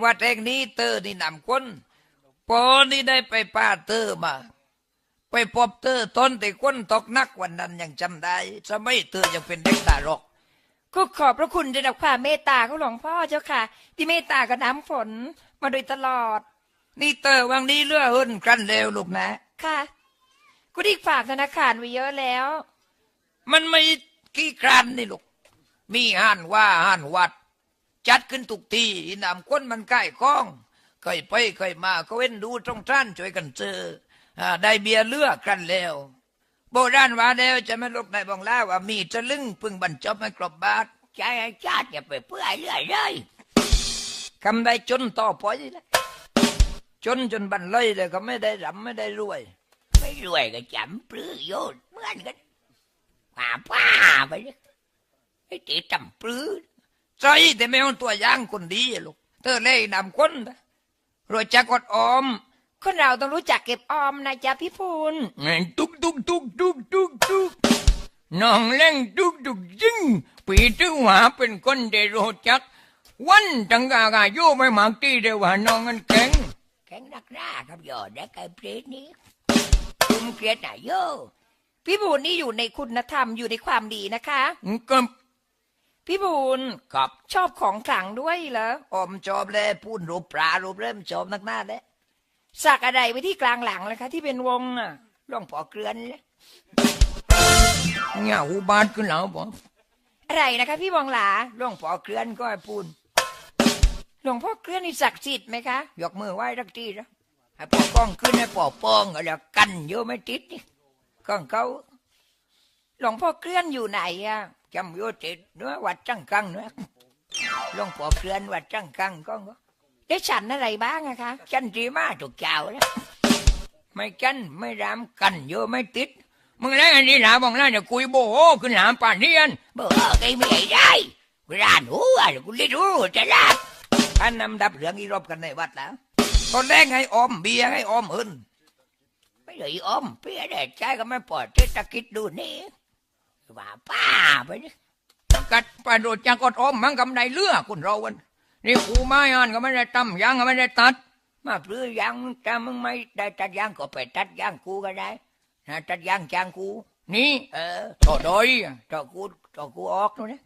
ว่าแทงนี้เตอร์นี่นำคนพอนี่ได้ไปป้าเตอร์มา ไปพบเตอร์ต้นแต่คนตกนักวันนั้นยังจำได้สมัยเตอร์ยังเป็นเด็กตาหรอกก็ขอบพระคุณระดับความเมตตาของหลวงพ่อเจ้าค่ะ ที่เมตตากับน้ำฝนมาโดยตลอด นี่เตอร์วังนี้เลือหุ่นกันเร็วลูกนะ ค่ะกูได้ฝากธนาคารไว้เยอะแล้ว มันไม่ขี้คร้านนี่ลูกมีห้านว่าห้านวัด จัดขึ้นทุกทีนำคนมันใกล้คล้องเคยไปเคยมาก็เว้นดูตรงท่านช่วยกันเจออได้เบียร์เลือกกันแล้ว โบราณว่าแล้วจะไม่ลบในบองล่าว่ามีจะลึงพึงบรรจบไม่ครบบาทใจให้ชาติอย่าไปเพื่อเรื่อยเลยคำใดจนต่อไปเลยจนจนบันเลยเลยก็ไม่ได้รำไม่ได้รวย ไม่รวยก็จำปลื้อโยนเหมือนกันป่าป้าไปเลยไอ้ตีจำปลื้อ ใจแต่ไม่เอาตัวอย่างคนดีอะลูกเธอเล่นำคนนะรวยจักกดออมคนเราต้องรู้จักเก็บออมนะจ๊ะพี่พูนตุกตุกตุกตุกตุกตุกน้องเล่งตุกตุกจึงปีถึงหาเป็นคนเดโรจัก วันจังกากาโยไม่หมากตีเดว่าน้องมันแข็งแข็งนักหน้าครับโยอได้ไก่เปรตนี้คุมเกลียดน่ะโยพี่บูนนี่อยู่ในคุณธรรมอยู่ในความดีนะคะก็ พี่บูนกับชอบของขลังด้วยเหรอออมจอบเลยพูดรูปปลารูปเริ่มจอบนักหน้าเลยสักอะไรไว้ที่กลางหลังเลยคะ ที่เป็นวงอะหลวงพ่อเกลือนเลยเงาหูบาดขึ้นแล้วบ่อะไรนะคะ พี่บองหลาหลวงพ่อเกลือนก็ให้พูนหลวงพ่อเคลื่อนนี่ศักดิ์สิทธิ์ไหมคะยกมือไหว้ทักทีนะให้ปอกล้องขึ้นให้ปอปองอะไรกันเยอะไม่ติดนี่ก้องเขาหลวงพ่อเคลื่อนอยู่ไหนอะ จำโยติดเนื้อวัดจังกังเนื้อลงพ่อเกลือนวัดจังกังก้องก็ได้ฉันอะไรบ้างอะคะจันทีมาถูกเจ้าแล้วไม่จันไม่รำกันเยอะไม่ติด มึงแล้วอันนี้หลาบองแล้วเนี่ยคุยโบโหขึ้นหามป่านเนียนเบ่ไอ้ไม่ได้ร้านหัวกูเลยรู้จะลาอันนำดับเหลืองอีรอบกันในวัดแล้วตอนแรกให้ออมเบียร์ให้ออมอื่นไม่เลยอมเพี้ยเด็ดใจก็ไม่ปล่อยเทศกิจดูนี่ ว่าป้าไปนี่กัดปลาโดดจากกดอมมันกำไดเลือคุณเราวันนี่กูไม้อ่านก็ไม่ได้ตำยางก็ไม่ได้ตัด มาปลื้อยางถ้ามึงไม่ได้ตัดยางก็ไปตัดยางกูก็ได้นะตัดยางจางกู นี่ เออต่อดอยต่อกูต่อกูออกนู่นนะ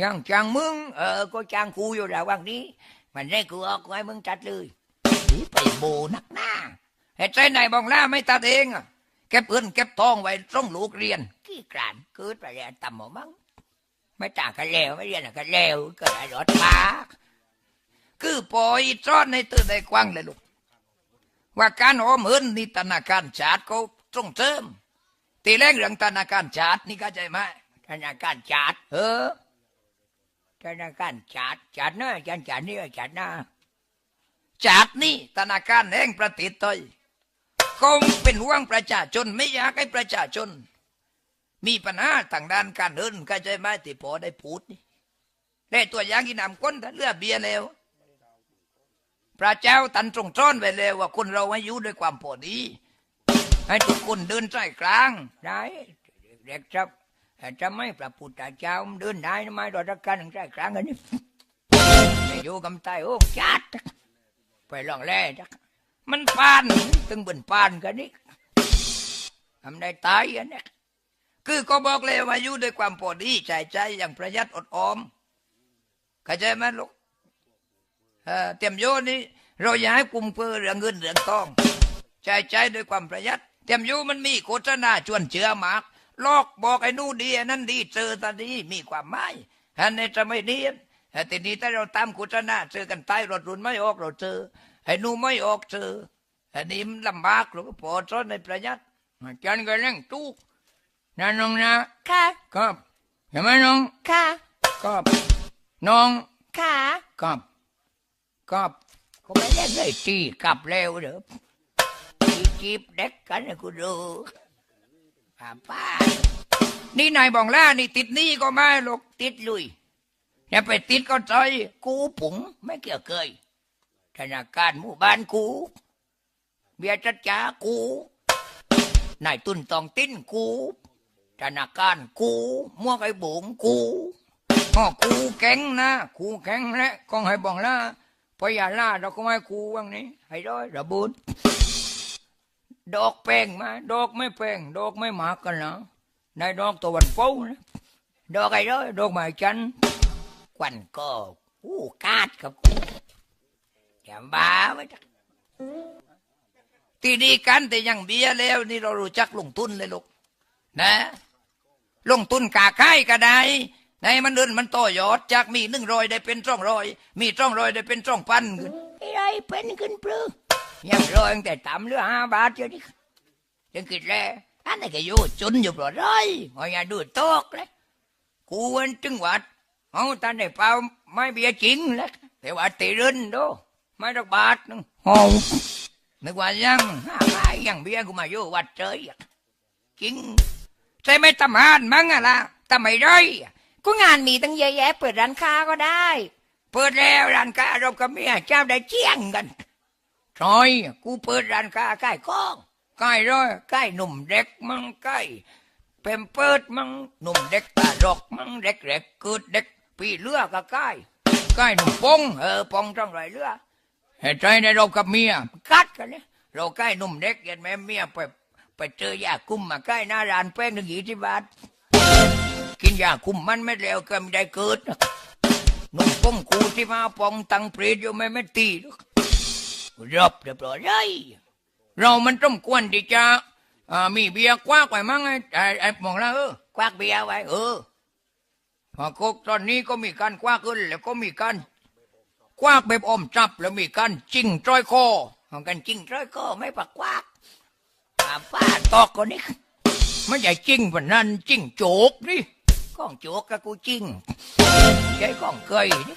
ยางจางมึงเออก็จางกูอยู่แล้ววันนี้ มันได้กูออกไว้มึงตัดเลยนี่ไปโบนักหน้าเหตุใจไหนบองล่าไม่ตัดเองอะ เก็บเงินเก็บทองไว้ต้องลูกเรียนขี้กรานเกิดไปแล้วต่ำหมอมั้งไม่ต่างกันแล้วไม่เรียนกันแล้วก็ได้รถปากคือปล่อยจ้อนในตื่นในกว้างเลยลูกว่าการออมเงินนี่ธนาคารชาติเขาส่งเสริมตีแรกเรื่องธนาคารชาตินี่เข้าใจไหมธนาคารจัดเออธนาคารจัดจัดนะจัดจัดนี่จัดนะชาตินี่ธนาคารแห่งประเทศไทย คงเป็นห่วงประชาชนไม่อยากให้ประชาชน มีปัญหาทางด้านการเงินเข้าใจไหมที่พอได้พูดนี่ได้ตัวอย่างที่นำคนถ้าเลือกเบียร์แล้ว พระเจ้าตันตรงจ้อนไว้แล้วว่าคนเราให้อยู่ด้วยความพอดี ให้ทุกคนเดินใจกลางได้เด็กจับจะไม่พระพุทธเจ้าเดินได้ทำไมรอรักกันใช่ครั้งอันนี้ไปอยู่กำไตโอ้จัดไปลองแล่จัก มันปานตึงบนปานกันนี่ทำได้ตายอันนี้คือก็บอกเลยว่าอยู่ด้วยความพอดีใจใจอย่างประหยัดอดออมเข้าใจไหมลูกเออเตรียมโยนนี่เราอย่าให้กลุ่มเพื่อเรื่องเงินเรื่องทองใจใจด้วยความประหยัด เตรียมโยมันมีโฆษณาชวนเชื่อมากลอกบอกไอ้นู่นดีไอ้นั่นดีเจอตอนนี้มีความหมายอันในสมัยนี้แต่ทีนี้ถ้าเราตามโฆษณาเจอกันใต้รถรุนไม่ออกเราเจอ ไอ้นู่นไม่ออกเจออันนี้มันลำบากเราก็พอซ้อนในประหยัดจันก็เล่งตู้นะน้องนะค่ะครับเห็นไหมน้องค่ะครับน้องค่ะครับครับเขาไม่ได้เลยตีกลับเร็วเด้อตีจีบเด็กกันให้กูดูป้าป้านี่นายบองล่านี่ติดหนี้ก็ไม่หรอกติดลุยอย่าไปติดก็ใจกูปุ๋งไม่เกี่ยวเคย ธนาคารหมู่บ้านกู เบียร์จัดจ้ากูนายตุนตองติ้นกูธนาคารกูมั่วไอ้บุ๋งกูพอ๋อกูแข็งนะกูแข็งและกองให้บองละพอยาล่าเราก็ไม่กูวังนี้ให้ร้อยระบุญดอกแป้งมา ดอกไม่แป้งดอกไม่หมากกันนะในดอกตะวันโป้นะดอกไอ้ร้อยดอกไม้จันควันก็อู้กาดกับ กูอย่าบ้าไว้จ้ะที่นี่กันแต่ยังเบี้ยแล้ว นี่เรารู้จักลงทุนเลยลูกนะ ลงทุนกาค่ายก็ได้ในมันเดินมันต่อยอดจากมีหนึ่งรอยได้เป็นสองรอย มีสองรอยได้เป็นสองพันขึ้นไอ้ไรเป็นขึ้นปลื้ยังรอยตั้งแต่ต่ำเหลือห้าบาทเดียวนี่ยังคิดแล้วอันนี้ก็อยู่จนอยู่ปลอดไรงอย่าดูตกเลยกูเวันจึงหวัดเอาตาได้เปล่าไม่เบียร์จริงแล้วแต่ว่าตีรินดู ไม่ดอกบาทหนึงโอ้นึกว่ายังห้าบาทยังเบียร์กูมาอยู่วัดเจยจริงใช่ไหมตำหานมั้งอะล่ะทำไมได้ก็งานมีตั้งเยอะแยะ เปิดร้านค้าก็ได้ เปิดแล้วร้านค้าเรากับเมียเจ้าได้เจียงกันทอยกูเปิดร้านค้าใกล้ก้องใกล้ร้อยใกล้หนุ่มเด็กมั่งใกล้เปมเปิดมั่งหนุ่มเด็กตาดอกมั่งเด็กเด็กเกิดเด็กปีเลือก็ใกล้ใกล้หนุ่มปงเออปงจังไรเลือ เหตุใจในเรากับเมียกัดกันเนี่ยเราใกล้หนุ่มเด็กเห็นไหมเมียไปไปเจอยากุ้มมาใกล้หน้าร้านแป้งหนึ่งยี่สิบบาทกินยาคุมมันไม่แล้วก็ไม่ได้เกิดหนุ่มปงกูที่มาปองตังเปรตอยู่ไม่ไม่ตีหรอกรบเรียบร้อยเรามันต้องควรที่จะอ่ามีเบียร์กว้ากไว้มั้งไอ้ไอ้ไอ้มองแล้วเออกว้ากเบียร์ไว้เออพอกกตอนนี้ก็มีการกว้ากขึ้นแล้วก็มีการ กว้ากแบบอมจับแล้วมีการจิ้งจ้อยคอของกันจิ้งจ้อยคอไม่ปักกว้ากป้าป้าตอกคนนี้ไม่ใช่จริงวันนั้นจริงโจกนี่ก้องโจกกับกูจริงใช่ก้องเคยนี่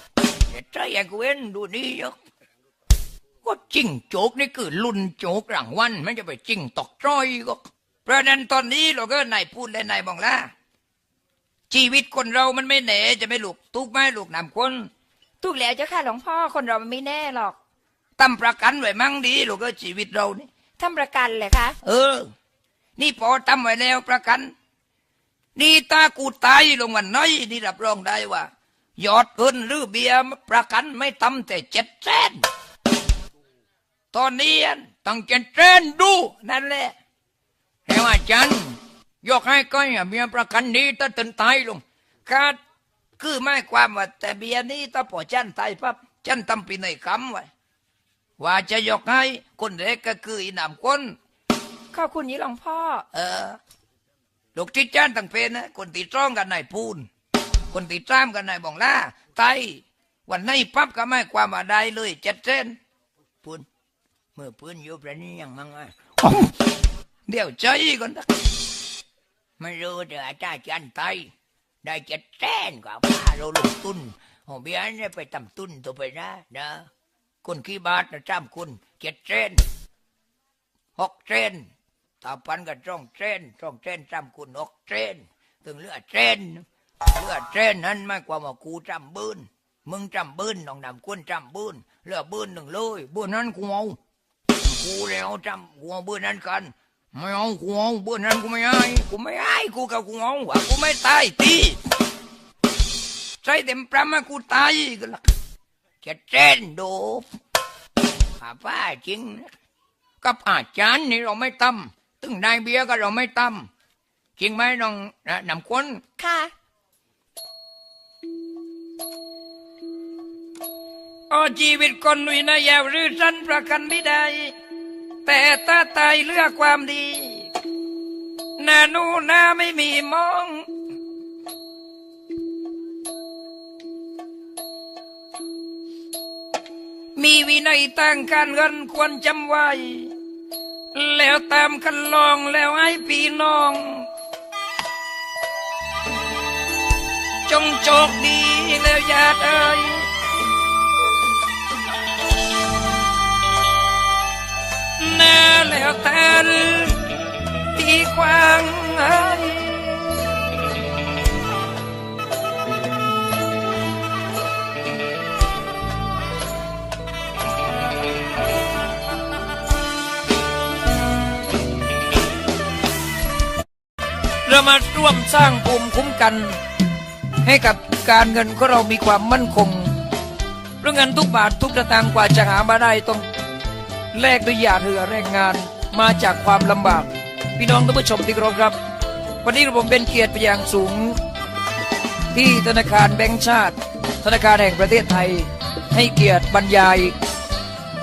แต่ใจอย่างกูเว้นดูนี่ยกก็จริงโจกนี่คือลุนโจกรางวันไม่จะไปจริงตอกจ้อยก็เพราะฉะนั้นตอนนี้เราก็นายพูดและนายบอกละชีวิตคนเรามันไม่แหน่จะไม่หลูกทุกไม่หลูกนำคน ถูกแล้วเจ้าค่ะหลวงพ่อคนเรามันไม่แน่หรอกตั้มประกันไว้มั่งดีลูกก็ชีวิตเรานี่ทำประกันเลยคะเออ นี่พอทำไว้แล้วประกัน นี่ตากูตายลงวันน้อยนี่รับรองได้ว่า ยอดเงินหรือเบียร์ประกันไม่ต่ำแต่เจ็ดแสนตอนนี้ตั้งเจ็ดแสนดู นั่นแหละแต่ว่าจันยกให้ก้อยอะเบียร์ประกันนี้ถ้าตึนตายลงคาด คือไม่ความว่า แต่เบียร์นี้ถ้าพอจันตายปั๊บจันทำปีในคำไว้ว่าจะยกให้คนเล็กก็คืออีนามคนขอบคุณนี้หลวงพ่อ เออลูกที่จ้านตั้งเป็นนะคนตีจ้องกันนายพูน คนตีจ้ามกันนายบองล่าไตวันนี้ปั๊บก็ไม่ความว่าได้เลยเจ็ดเส้นพูนเมื่อปืนอยู่ประนี้ยังมังไงเดี๋ยวใจก่อนนะไม่รู้เดี๋ยวอาจารย์จันไต ได้เจ็ดเส้นกว่าป้าเราลงทุนโอ้เบี้ยเนี่ยไปทำตุนตัวไปนะนะคนขี้บาทนะจ้ามคุณเจ็ดเส้นหกเทรนถ้าปันกับจ้องเทรนจ้องเทรนจำคุณหกเทรนถึงเลือดเทรนเลือดเทรนนั้นไม่ความากูจำบืนมึงจำบืนน้องนำคุณจำบืนเลือดบืนหนึ่งเลยบืนนั้นกูเอากูแล้วจำกูเอาบืนนั้นกัน ไม่เอากูเอาบืนนั้นกูไม่ให้กูไม่ให้กูกับกูเอาว่ากูไม่ตายตีใส่เต็มประมากูตายกันละจะเทรนโดป้าป้าจริงนะกับอาจารย์นี่เราไม่ตำตึงนายเบียร์ก็เราไม่ตำจริงไหมน้องนะนำคนค่ะอ๋อชีวิตคนวินะยาวหรือสั้นประกันไม่ได้ แต่ถ้าตายเลือกความดีหน้านูหน้าไม่มีมอง มีวินัยตั้งการเงินควรจำไว้ แล้วตามคันลองแล้วให้พี่น้อง จงโชคดีแล้วยาเอ่ย แล้วแทนที่ควางให้เรามาร่วมสร้างภูมิคุ้มกัน ให้กับการเงินของเรามีความมั่นคงเรื่องเงินทุกบาททุกสตางกว่าจะหามาได้ต้อง แลกด้วยหยาดเหงื่อแรงงานมาจากความลำบาก พี่น้องท่านผู้ชมที่เคารพครับ วันนี้ผมเป็นเกียรติไปอย่างสูง ที่ธนาคารแบงก์ชาติ ธนาคารแห่งประเทศไทย ให้เกียรติบรรยาย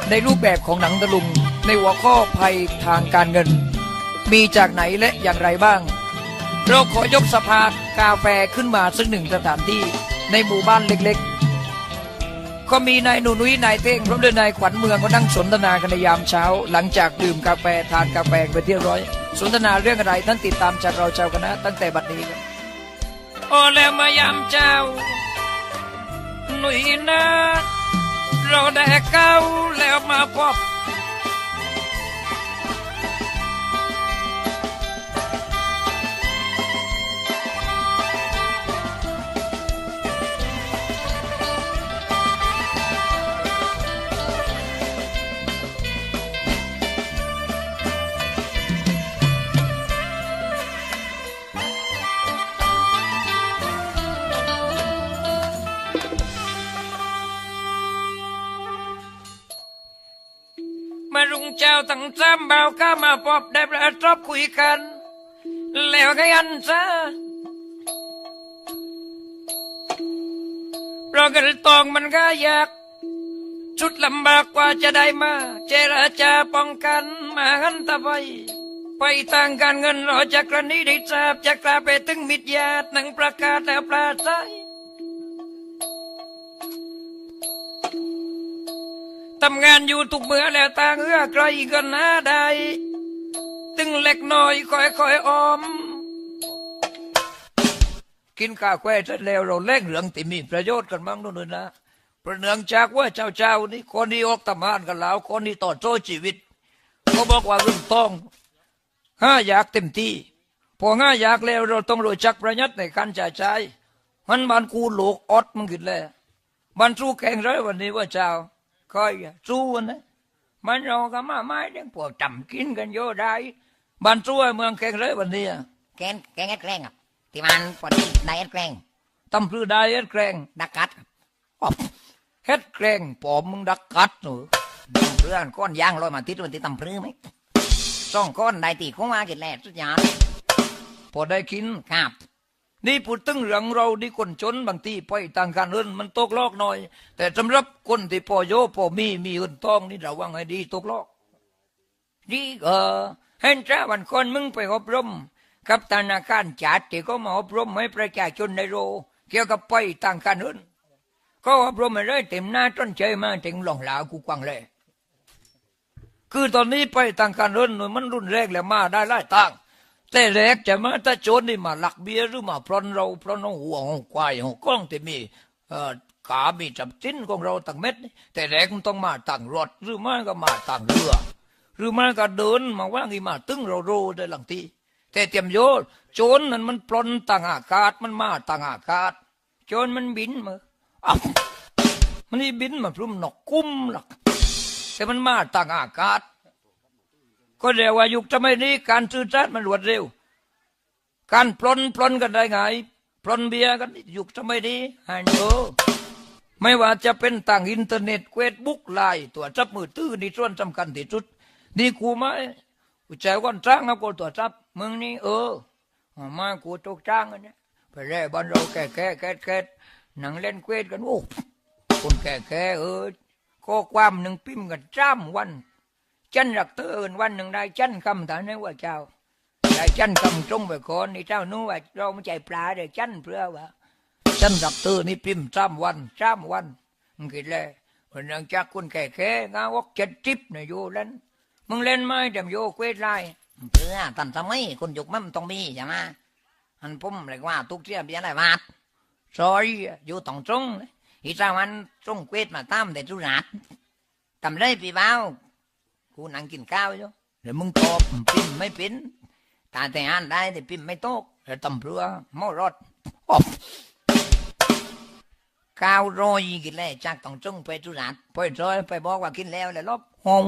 ในรูปแบบของหนังตะลุง ในหัวข้อภัยทางการเงิน มีจากไหนและอย่างไรบ้าง เราขอยกสภากาแฟขึ้นมาสักหนึ่งสถานที่ในหมู่บ้านเล็กๆ ก็มีนายหนูนุ้ยนายเต่งพร้อมด้วยนายขวัญเมืองก็นั่งสนทนากันในยามเช้า หลังจากดื่มกาแฟทานกาแฟไปเที่ยวร้อย สนทนาเรื่องอะไรท่านติดตามจากเราชาวคณะตั้งแต่บัดนี้ครับโอ้แล้วมายามเจ้าหนุ่ยนะเราได้เก้าแล้วมาพบ จำเบาข้ามาพบได้ประจบคุยกัน แล้วก็ยันซะเพราะเงินตองมันก็ยาก ชุดลำบากกว่าจะได้มา เจรจาป้องกันมาหันตะไปไปทางการเงินรอจากกรณีได้ทราบจะกลาไปถึงมิตรญาติหนังประกาศแล้วปลาใจำงานอยู่ทุกเมื่อแล้วตาเอื้อใครกันหาได้ตึงเล็กน้อยค่อยๆออม กินข้าวแควเสร็จแล้วเราเล่งเรื่องที่มีประโยชน์กันบ้างนู่นนนะประเนืองจากว่าเจ้าเจ้าๆนี่คนที่ออกทำานกันแล้วคนที่ต่อโซ่ชีวิตเขาบอกว่าเรื่องต้องห้าอยากเต็มที่พอห้าอยากแล้วเราต้องรู้จักประหยัดในการจ่ายใช้มันบานกูโลกอดมันขึ้นแล้วบันสู้แข่งเลยวันนี้ว่าเจ้า ค่อยสู้นะมันเราก็มาไม้เด็กพวกจำกินกันโยได้บ้านสู้ไอ้เมืองแข่งเลยวันนี้อะแกงแกงเอ็ดแกล้งครับที่มันพอดีได้เอ็ดแกล้งตำพลือได้เฮ็ดแกรงดักกัดครับอ๊อบเฮ็ดแกรงปอมมึงดักกัดหนูตำเพื่อนก้อนย่างลอยมาติดมันติดตำพรือไหมสองก้อนได้ตีเข้ามากินแหล่สุดยอดพอได้กินครับ นี่พูดถึงเรื่องเราดีคนจนบางทีไปต่างกันเอินมันตกลอกหน่อย แต่สำหรับคนที่พอโยพอมีมีเงินทองนี่ราว่าไงดีตกลอกดีเออเห็นจ้าวันคนมึงไปอบรม กับธนาคารจัดที่เขามาอบรมให้ประชาชนในโร เกี่ยวกับไปต่างกันเอินก็อบรมมาเลยเต็มหน้าต้นใจมาถึงหลงหลากูกวางเลยคือตอนนี้ไปต่างกันเอินมันรุนแรงแล้วมาได้หลายต่าง แต่แรกจะมาถ้าโจรนี่มาหลักเบียร์หรือมาพรอนเราพรอนเอาหัวของควายของกล้องที่มีเอ่อขามีจับจิ้นของเราต่างเม็ด แต่แรกมันต้องมาต่างรถหรือไม่ก็มาต่างเรือ หรือไม่ก็เดินมาว่างอีมาตึงเราโรได้หลังทีแต่เตรียมโยนโจรนั้นมันปลนต่างอากาศมันมาต่างอากาศโจรมันบินมาอ้าวมันนี่บินมาพรุ่มนกกุ้มหลักแต่มันมาต่างอากาศ ก็เรียกว่ายุคสมัยนี้การสื่อสารมันรวดเร็ว การปลนปลนกันได้ไงปลนเบียร์กันยุคสมัยนี้ฮันโดไม่ว่าจะเป็นต่างอินเทอร์เน็ตเฟซบุ๊กไลน์ตัวจับมือตื้อนี่ส่วนสำคัญที่สุด นี่กูไหมกูใจก่อนจ้างเอากูตัวจับมึงนี่เออมากูตกจ้างอันเนี้ยไปแร่บ้านเราแก่แก่แก่แก่หนังเล่นเวสกันโอ้คนแก่แก่เออข้อความหนึ่งพิมพ์กันจ้ำวัน จันรักเตอเอินวันหนึ่งได้จันคำฐานนี้ว่าเจ้าได้จันคำตรงไปก่อนนี่เจ้านู้ว่าเราไม่ใจปลาเดี๋ยวจันเพื่อว่าจันรักเตอนี่พิมพ์จ้ำวันจ้ำวันมึงคิดเลยวันนังจากคนแก่แก่งาวกเจ็ดจิบเนี่ยอยู่เล่นมึงเล่นไมเดี๋ยวโยเควสไล่เพื่อตันสมัยคนยุคมันต้องมีใช่ไหมอันผมเลยว่าทุกเที่ยบยร์อะไรวาดซอยอยู่ตรงตรงอีสาวันตรงเกวดมาตามแต่จุรัดทำไรพี่บ้าว กูนั่งกินข้าวอยู่เดี๋ยวมึงตอบพิมพ์ไม่เป็นตาแต่อ่านได้แต่พิมพ์ไม่โตกแล้วตำเรือมารถอ๊อบข้าวโรยกินเลยจากตรงตรงไปจุรัดไปซอยไปบอกว่ากินแล้วเลยลบห้อง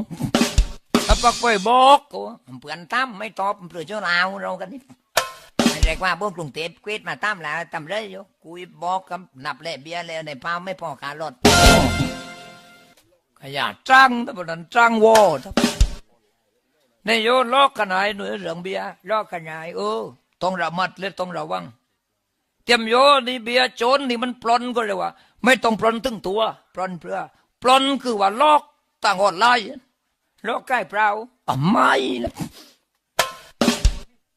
ถ้าปักไปบอกกูเพื่อนตั้มไม่ตอบเปลือเจ้าลาวเรากันนี่ไอ้เรียกว่าพวกกรุงเทพเกวดมาตามแล้วตำเลยอยู่กูบอกกับนับแลเบียร์แล้วในพาวไม่พอขารถ ขยะจ้างแต่บนั้นจ้างวอในโยลอกกันไหนหน่วยเรื่องเบียร์ลอกกันไหนเออต้องระมัดและต้องระวัง เตรียมโยนี่เบียร์โจรนี่มันปลนก็เลยว่า ไม่ต้องปลนตึงตัวปลนเพื่อปลนคือว่าลอกต่างออนไลน์ลอกใกล้เปล่าอไม่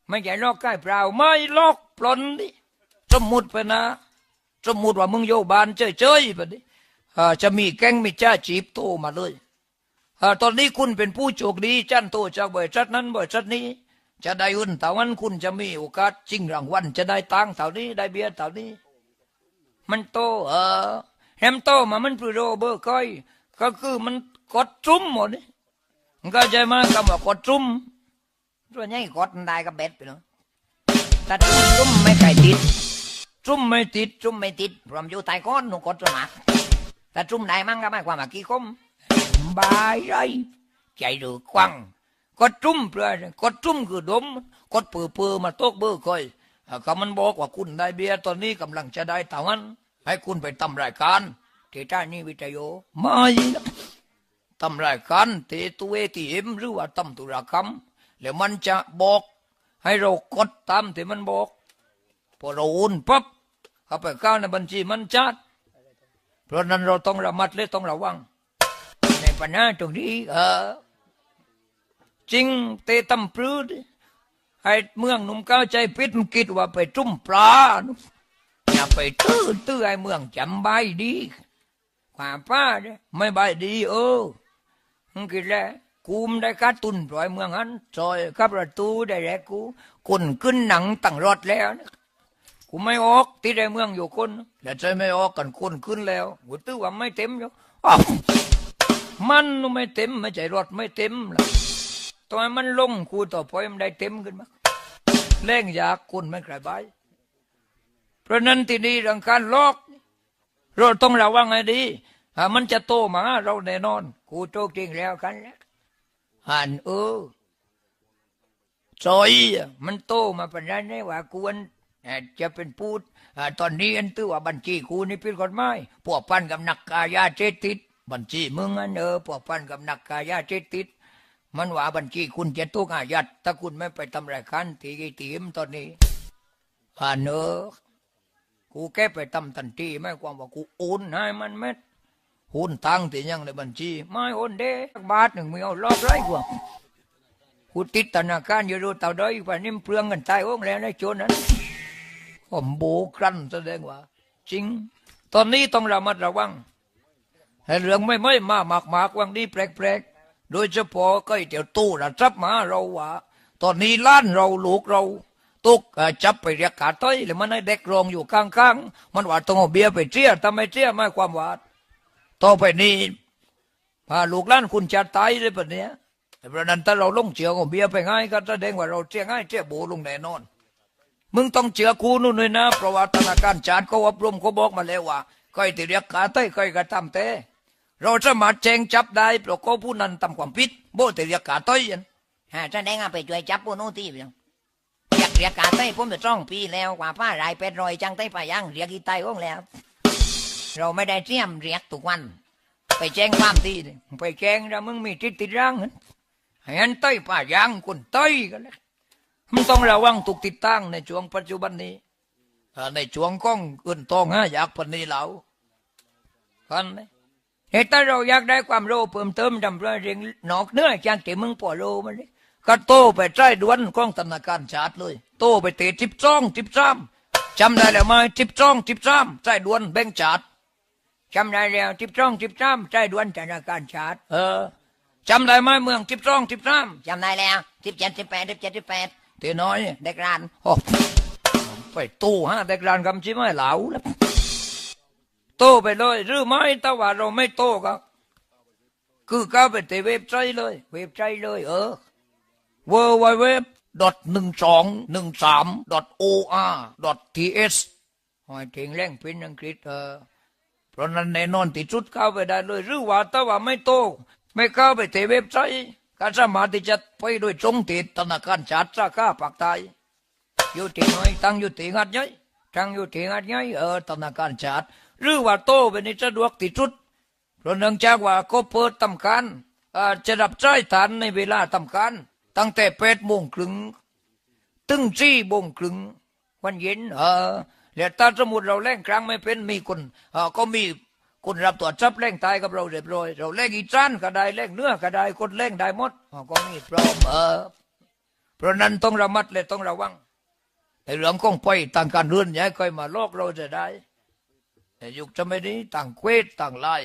ไม่ใช่ลอกใกล้เปล่าไม่ลอกปลนดิสมมุติไปนะ สมมุติว่ามึงโยบานเฉยๆไปดิ จะมีแก๊งมีจ้าจีบโตมาเลยตอนนี้คุณเป็นผู้โชคดีจันโตจากบริษัทนั้นบริษัทนี้ จะได้หุ้นเท่านั้นคุณจะมีโอกาสชิงรางวัลจะได้ตังค์เท่านี้ได้เบียร์เท่านี้ มันโตเออแฮมโตมามันปรูโรเบอร์ก้อยก็คือมันกดจุ้มหมดนี่ก็ใจมากคำว่ากดจุ้มส่วนใหญ่กดได้กับเบ็ดไปเนาะแต่จุ่มไม่ไก่ติดจุ้มไม่ติดจุ่มไม่ติดพร้อมอยู่ใต้ก้อนหนูกดสมัคร แต่จุ่มได้มั่งก็ไม่ความว่ากี่คมบายไรใจหรือกว้างกดจุ้มเปล่ากดจุ้มคือดมกดปือปือมาตกเบอร์คอยก็มันบอกว่าคุณได้เบียร์ตอนนี้กำลังจะได้เท่านั้นให้คุณไปทำรายการที่ท่านี้วิทยุไม่ทำรายการเตตัวเอทีเอ็มหรือว่าทำตุรกรรมแล้วมันจะบอก ให้เรากดตามที่มันบอก พอเราโอนปั๊บเข้าไปเข้าในบัญชีมันชัด เพราะนั้นเราต้องระมัดและต้องระวัง ในปัญหาตรงนี้เออจริงเตะตำปลื้ดให้เมืองหนุ่มก้าวใจพิษมันคิดว่าไปจุ่มปลานุอย่าไปตื้อตื้อไอ้เมืองจำใบดีความป้าเนี่ยไม่ใบดีเออมึงคิดแล้วกูมนได้การตุนปล่อยเมืองนั้นซอยกับประตูได้แล้วกูคนขึ้นหนังตั้งรถแล้วนะ กูไม่ออกที่ได้เมืองอยู่คนแล้วใจไม่ออกกันคนขึ้นแล้วกูตื้อว่าไม่เต็มอยู่มันไม่เต็มไม่ใช่รถไม่เต็มล่ะตอนมันลงคูต่อพอยมันได้เต็มขึ้นมาเล่งอยากคุณไม่กระบายเพราะนั้นที่นี่เรื่องการลอกเราต้องระวังให้ดีถ้ามันจะโตมาเราแน่นอน กูโตจริงแล้วกันแล้วหันเออจอยมันโตมาป็นนั้นได้ว่าควรเอ่อ จะเป็นพูดตอนนี้อันตื้อว่าบัญชีกูนี่ผิดกฎหมายพวกพันกับนักกายาเจติดบัญชีมึงอันเออพวกพันกับนักกายาเจติดมันว่าบัญชีคุณจะถูกอายัดถ้าคุณไม่ไปทำรายการทีกีทีมตอนนี้อ่านเออกูแก้ไปทำทันทีไม่ความว่ากูโอนให้มันเม็ดโอนตังค์ที่ยังในบัญชี ไม่โอนเด้สักบาทหนึ่งไม่เอารอบไรกว่ากูติดธนาคารอยู่รู้เต่าด้อยกว่านี่มเปลืองเงินตายโอ้งแล้วในโจรนั้น ผมโบกรันแสดงว่า จริง ตอนนี้ต้องระมัดระวังให้เรื่องไม่ไม่มามากมากวังนี้แปลกๆ โดยเฉพาะก็ไอเดี๋ยวตู้ระจับมาเราว่า ตอนนี้ล้านเราลูกเราตุกจับไปเรียกกาต้อยแล้วมันให้เด็กรองอยู่ข้างๆ มันว่าต้องเอาเบียร์ไปเชี่ยทำไมเชี่ยไม่ความว่าต่อไปนี้พาลูกล้านคุณจะตายเลยแบบเนี้ยเพราะนั้นถ้าเราลงเชือกเอาเบียร์ไปง่ายก็แสดงว่าเราเชี่ยง่ายเชี่ยโบลงแน่นอน มึงต้องเชื่อครูนู่นเลยนะ เพราะว่าธนาคารชาติเขาอบรมเขาบอกมาแล้วว่าใครที่เรียกขาเต้ยใครก็ทำเต้เราสามารถแจ้งจับได้เพราะเขาผู้นั้นทำความผิดโบที่เรียกขาเต้ยันฮะแสดงาไปช่วยจับพวกนู้นที่เพียงเรียกเรียกกาไต้ผมจะจ้องปีแล้วกว่าป้ารายเป็ดรอยจังไต้ป่ายังเรียกอีไต้อ้งแล้ว เราไม่ได้เตรียมเรียกทุกวัน ไปแจ้งความที่ไปแจ้งแล้วมึงมีจิตติร่างนั้นให้อันเต้ป่ายางคนเต้กันแล้ว มันต้องระวังถูกติดตั้งในช่วงปัจจุบันนี้ในช่วงก้องอื่นตองฮะอยากพันนี้เหลากันไหมเหตุถ้าเราอยากได้ความรู้เพิ่มเติมจำเรื่องนอกเนื้อจากที่มึงปอรู้มันก็โตไปใจด่วนของธนาคารชาติเลย โตไปเตะจิบจ้องจิบจ้ำจำได้แล้วไหมจิบจ้องจิบจ้ำใจด่วนแบ่งชาติจำได้แล้วทิบจ้องทิบจ้ำใจด่วนธนาคารชาติเออจำได้ไหมเมืองจิบจ้องจิบจ้ำจำได้แล้วทิบเจ็ดทิบแปดทิบเจ็ดทิบแปด ตน้อยเด็กรานโอ้ไปตู้ฮะเด็กรานคำชิไม่เหลาแล้วโตไปเลยหรือไม่แต่ว่าเราไม่โตก็คือเข้าไปที่เว็บไซต์เลยเว็บใจเลยเออ w w w หนึ่งสองหนึ่งสาม or th หอยถึงแรงเป็นอังกฤษเออเพราะนั้นแน่นอนที่สุดเข้าไปได้เลย หรือว่าแต่ว่าไม่โต ไม่เข้าไปที่เว็บไซต์ ก็สามารถที่จะไปโดยตรงที่ธนาคารชาติสาขาปากใต้อยู่ที่น้อยตั้งอยู่ที่งัดย้อยตั้งอยู่ที่งัดย้อยเออธนาคารชาติหรือว่าโตเป็นนี่สะดวกที่สุดเพราะเนื่องจากว่าก็เปิดทำการจะรับใช้ฐานในเวลาทำการตั้งแต่แปดโมงครึ่งถึงสี่โมงครึ่งวันเย็นเออแล้วถ้าสมมติเราแล่งครั้งไม่เป็นมีคนเออก็มี คนรับตัวจจับแล่งตายกับเราเรียบร้อยเราแล่งอีจานก็ได้แล่งเนื้อก็ได้คนแล่งได้หมดอ๋อก็มีพร้อมเออเพราะนั้นต้องระมัดและต้องระวังในเรื่องของไปต่างการเรือนอย่าให้ใครมาลอกเราจะได้แต่ยุคสมัยนี้ต่างเควดต่างไล่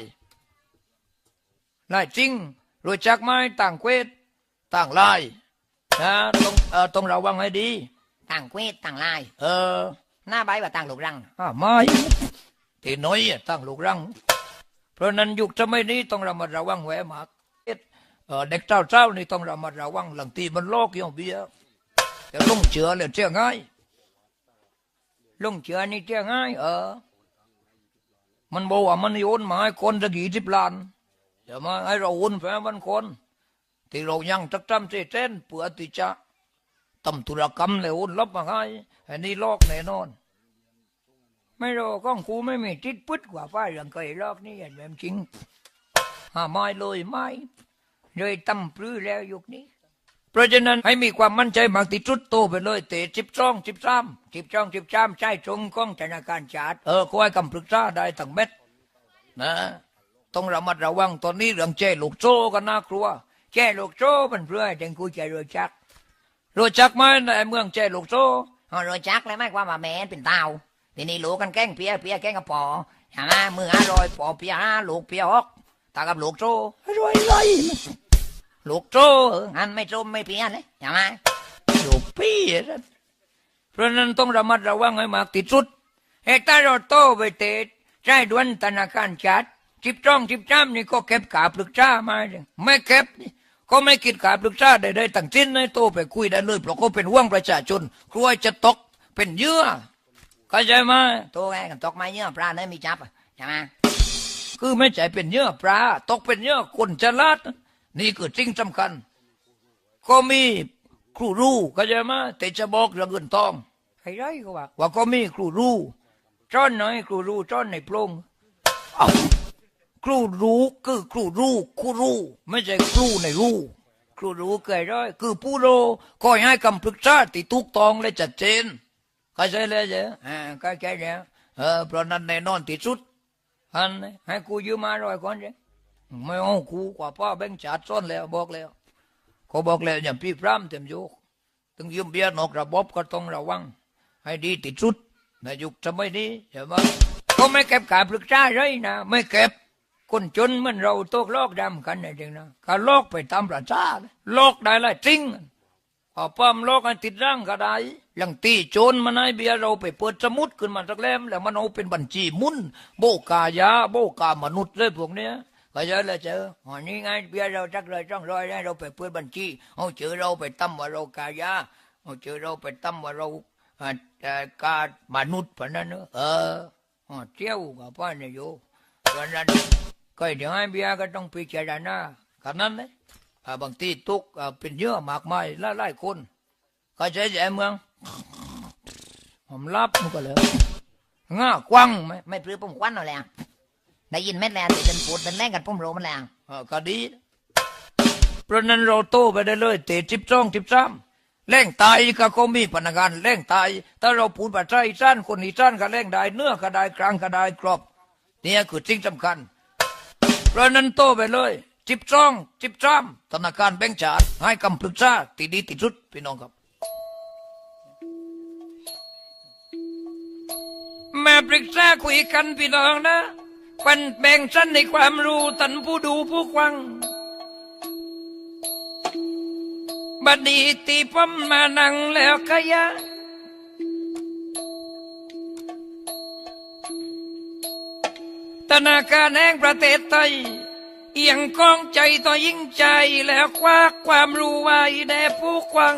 ไล่จริงรู้จักไหมต่างเควดต่างไล่นะต้องเอ่อต้องระวังให้ดี ต่างเควดต่างลายเออ หน้าใบว่าต่างลูกรังอ่าไม่ที่น้อยอะตั้งลูกรัง เพราะนั้นยุคสมัยนี้ต้องระมัดระวังแหวมากเด็กเจ้าเจ้านี่ต้องระมัดระวังหลังตีมันลอกอย่างเบี้ยจะลงเชือเลยเชื่อง่ายลงเชือนี่เชื่อง่าย เออ มันบอกว่ามันโยนมาให้คนจะกี่สิบล้านจะมาให้เราโอนไปให้มันคนที่เรายังจักจำเจเจนเพื่อที่จะทำธุรกรรมเลยโอนลบมาให้อันนี้ลอกแน่นอน ไม่รอก้องกูไม่มีจิตพึดกว่าฝ้าเรื่องเคยลอกนี่เห็นแบบจริงหาไม่เลยไม่เลยตั้มปลื้อแล้วยุคนี้ เพราะฉะนั้นให้มีความมั่นใจมากที่สุดโตไปเลยเตะสิบสองสิบสามสิบสองสิบสามใช่ตรงของธนาคารชาติเออคอยคำปรึกษาได้ทั้งเม็ดนะต้องระมัดระวังตอนนี้เรื่องแจ้ลูกโซ่ก็น่ากลัวแจ้ลูกโซ่มันเพื่อให้เด็กกูใจรู้จักรู้จักไหมในเมืองแจ้ลูกโซ่อ๋อรู้จักเลยไหมความว่าแม่นเป็นเตา ทีนี้ลูกกันแกล้งเพียเพียแกล้งกระปอใช่ไหมมืออร่อยปอเพียลูกเพียฮอกตากับลูกโซ่รวยเลยลูกโซ่เอองั้นไม่โซ่ไม่เพียเลยใช่ไหมลูกพี่นะเพราะนั้นต้องระมัดระวังให้มากที่สุดเฮถ้าเราโตไปเตะใช้ด่วนธนาคารชาติสิบสองสิบสามนี่ก็เก็บขาปรึกษามาเลยไม่เก็บนี่ก็ไม่คิดขาปรึกษาใดๆตั้งสิ้นให้โตไปคุยได้เลยเพราะก็เป็นห่วงประชาชนกลัวจะตกเป็นเยื่อ เข้าใจไหมตัวไงกันตกไม้เนื้อปลาเนื้อมีจับอะใช่ไหมคือไม่ใช่เป็นเหยื่อปลาตกเป็นเหยื่อคนฉลาดนี่คือสิ่งสำคัญ ก็มีครูรู้เข้าใจไหมแต่จะบอกเรื่องเงินทองใครได้ก็ว่าว่าก็มีครูรู้จ้อนหน่อยครูรู้จ้อนในโพรงเอ้าครูรู้คือครูรู้ครูรู้ไม่ใช่ครูในรู้ครูรู้เกิดได้คือผู้รู้คอยให้คำปรึกษาที่ถูกต้องและชัดเจน เข้าใจเลยเจ้อ่าเข้าใจแล้วเออเพราะนั้นแน่นอนที่สุดอันนี้ให้กูยืมมาร้อยคนเจ้ไม่เอากูกว่าพ่อแบงค์ชาติซ่อนแล้วบอกแล้วเขาบอกแล้วอย่างพี่พร่ำเต็มโยกถึงยืมเบียร์นอกระบบก็ต้องระวัง ให้ดีที่สุดในยุคสมัยนี้ใช่ไหมก็ไม่เก็บการปรึกษาเลยนะ ไม่เก็บคนจนมันเราตกลอกดำกันนะจริงนะก็ลอกไปตามประชาลอกได้ละจริงพอปั้มโลกให้ติดร่างก็ได้ หลังตีโจรมันให้เบียเราไปเปิดสมุดขึ้นมาสักเล่มแล้วมันเอาเป็นบัญชีมุนโบกายาโบกามนุษย์เลยพวกเนี้ยก็เจอเลยเจออ๋อนี่ไงเบียเราจักเลยจ้องรอยได้เราไปเปิดบัญชีเอาเจอเราไปตั้มว่าเรากายาเอาเจอเราไปตั้มว่าเราอ่อเอ่กามนุษย์พนันเนอะเออเที่ยวกับพ่อเนี่ยโยนั้นก็เดี๋ยวให้เบียก็ต้องพิจารณากันนั้นเลยบางทีทุกเป็นเยอะมากมายหลายหลายๆคนก็ใช้ใจเมือง ผมรับมันก็เลยง่ากว้างไหมไม่ปลื้มผมควันเอาแล้วได้ยินเม็ดแล้วแต่เป็นปูดเป็นแรงกันพุ่มโรมันแล้วอ่าก็ดี เพราะนั้นเราโตไปได้เลยเตะจิบจ้องจิบซ้ำแรงตายก็ก็มีพนักงานแรงตาย ถ้าเราพูดภาษาอีสานคนอีสานก็แรงได้เนื้อก็ได้กลางก็ได้กรอบเนี่ยคือสิ่งสำคัญ เพราะนั้นโตไปเลยจิบจ้องจิบจ้ำธนาคารแบงก์ชาติให้คำปรึกษาที่ดีที่สุดพี่น้องครับ มาปรึกษาคุยกันพี่น้องนะปันแบ่งชั้นในความรู้ท่านผู้ดูผู้ฟังบัดนี้ตีป้อมมานั่งแล้วขยะธนาคารแห่งประเทศไทยเอียงกองใจต่อยิ่งใจแล้วคว้าความรู้ไว้แด่ผู้ควัง